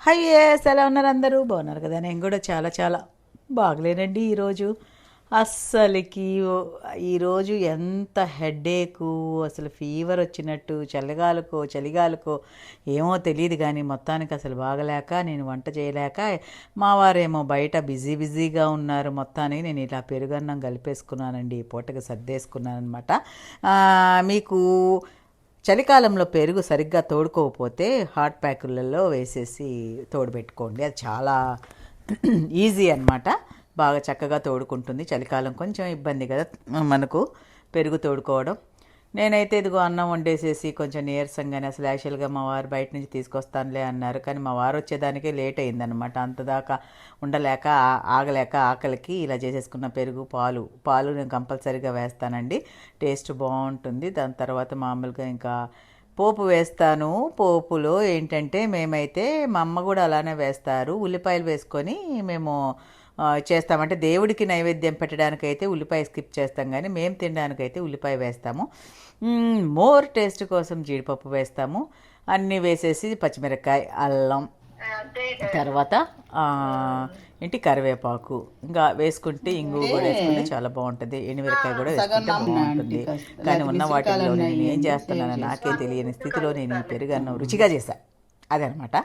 Hi yes ఎలా ఉన్నారు అందరూ? బాగున్నారు కదా? నేను కూడా చాలా చాలా బాగలేనండి ఈరోజు. అస్సలకి ఈరోజు ఎంత హెడేకు అసలు ఫీవర్ వచ్చినట్టు చల్లగాలకో చలిగాలకో ఏమో తెలియదు కానీ మొత్తానికి అసలు బాగలేక నేను వంట చేయలేక మా వారేమో బయట బిజీ బిజీగా ఉన్నారు మొత్తానికి నేను ఇలా పెరుగన్నం కలిపేసుకున్నానండి ఈ పూటకి సర్దేసుకున్నాను అనమాట మీకు చలికాలంలో పెరుగు సరిగ్గా తోడుకోకపోతే హాట్ ప్యాకులలో వేసేసి తోడుపెట్టుకోండి. అది చాలా ఈజీ అనమాట బాగా చక్కగా తోడుకుంటుంది. చలికాలం కొంచెం ఇబ్బంది కదా మనకు పెరుగు తోడుకోవడం. నేనైతే ఇదిగో అన్నం వండేసేసి కొంచెం నీరసంగానే అసలు యాక్చువల్గా మా వారు బయట నుంచి తీసుకొస్తానులే అన్నారు. కానీ మా వారు వచ్చేదానికే లేట్ అయిందనమాట అంతదాకా ఉండలేక ఆగలేక ఆకలికి ఇలా చేసేసుకున్న పెరుగు పాలు. పాలు నేను కంపల్సరీగా వేస్తానండి. టేస్ట్ బాగుంటుంది. దాని తర్వాత మామూలుగా ఇంకా పోపు వేస్తాను. పోపులో ఏంటంటే మేమైతే మా అమ్మ కూడా అలానే వేస్తారు. ఉల్లిపాయలు వేసుకొని మేము చేస్తామంటే దేవుడికి నైవేద్యం పెట్టడానికైతే ఉల్లిపాయ స్కిప్ చేస్తాం కానీ మేము తినడానికైతే ఉల్లిపాయ వేస్తాము. మోర్ టేస్ట్ కోసం జీడిపప్పు వేస్తాము. అన్నీ వేసేసి పచ్చిమిరపకాయ అల్లం తర్వాత ఏంటి కరివేపాకు. ఇంకా వేసుకుంటే ఇంగు కూడా వేసుకుంటే చాలా బాగుంటుంది. ఎండుమిరకాయ కూడా వేసుకుంటే బాగుంటుంది. కానీ ఉన్న వాటిల్లో నేను ఏం చేస్తున్నానో నాకే తెలియని స్థితిలో నేను ఈ పెరుగన్నం రుచిగా చేశా అదనమాట.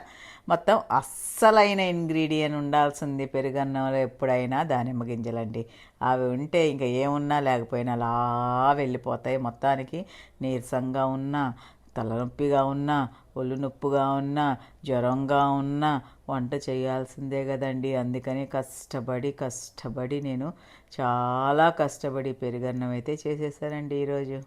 మొత్తం అస్సలైన ఇంగ్రీడియంట్ ఉండాల్సింది పెరుగన్నంలో ఎప్పుడైనా దానిమ్మ గింజలండి. అవి ఉంటే ఇంకా ఏమున్నా లేకపోయినా అలా వెళ్ళిపోతాయి. మొత్తానికి నీరసంగా ఉన్నా తలనొప్పిగా ఉన్నా ఒళ్ళు నొప్పిగా ఉన్నా జ్వరంగా ఉన్నా వంట చేయాల్సిందే కదండి. అందుకని కష్టపడి కష్టపడి నేను చాలా కష్టపడి పెరుగన్నం అయితే చేసేసానండి ఈరోజు.